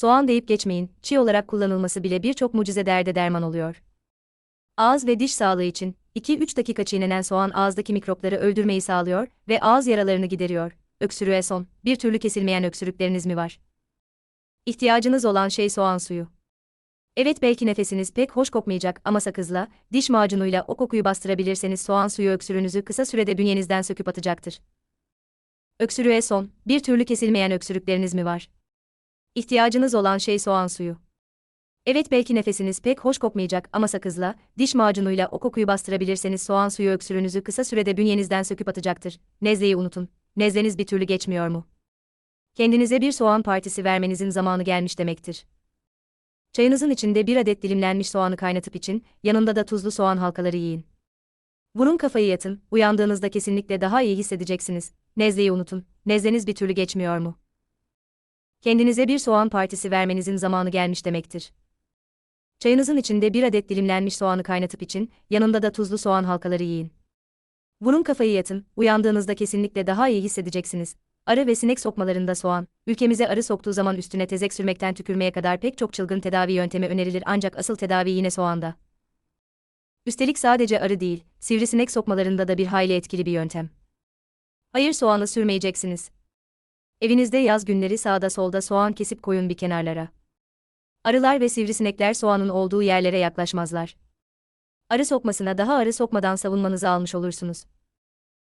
Soğan deyip geçmeyin, çiğ olarak kullanılması bile birçok mucize derde derman oluyor. Ağız ve diş sağlığı için 2-3 dakika çiğnenen soğan ağızdaki mikropları öldürmeyi sağlıyor ve ağız yaralarını gideriyor. Öksürüğe son, bir türlü kesilmeyen öksürükleriniz mi var? İhtiyacınız olan şey soğan suyu. Evet belki nefesiniz pek hoş kokmayacak ama sakızla, diş macunuyla o kokuyu bastırabilirseniz soğan suyu öksürüğünüzü kısa sürede bünyenizden söküp atacaktır. Öksürüğe son, bir türlü kesilmeyen öksürükleriniz mi var? İhtiyacınız olan şey soğan suyu. Evet belki nefesiniz pek hoş kokmayacak ama sakızla, diş macunuyla o kokuyu bastırabilirseniz soğan suyu öksürüğünüzü kısa sürede bünyenizden söküp atacaktır. Nezleyi unutun. Nezleniz bir türlü geçmiyor mu? Kendinize bir soğan partisi vermenizin zamanı gelmiş demektir. Çayınızın içinde bir adet dilimlenmiş soğanı kaynatıp için, yanında da tuzlu soğan halkaları yiyin. Vurun kafayı yatın, uyandığınızda kesinlikle daha iyi hissedeceksiniz. Nezleyi unutun, nezleniz bir türlü geçmiyor mu? Kendinize bir soğan partisi vermenizin zamanı gelmiş demektir. Çayınızın içinde bir adet dilimlenmiş soğanı kaynatıp için, yanında da tuzlu soğan halkaları yiyin. Vurun kafayı yatın, uyandığınızda kesinlikle daha iyi hissedeceksiniz. Arı ve sinek sokmalarında soğan, ülkemize arı soktuğu zaman üstüne tezek sürmekten tükürmeye kadar pek çok çılgın tedavi yöntemi önerilir ancak asıl tedavi yine soğanda. Üstelik sadece arı değil, sivrisinek sokmalarında da bir hayli etkili bir yöntem. Hayır soğanı sürmeyeceksiniz. Evinizde yaz günleri sağda solda soğan kesip koyun bir kenarlara. Arılar ve sivrisinekler soğanın olduğu yerlere yaklaşmazlar. Arı sokmasına daha arı sokmadan savunmanızı almış olursunuz.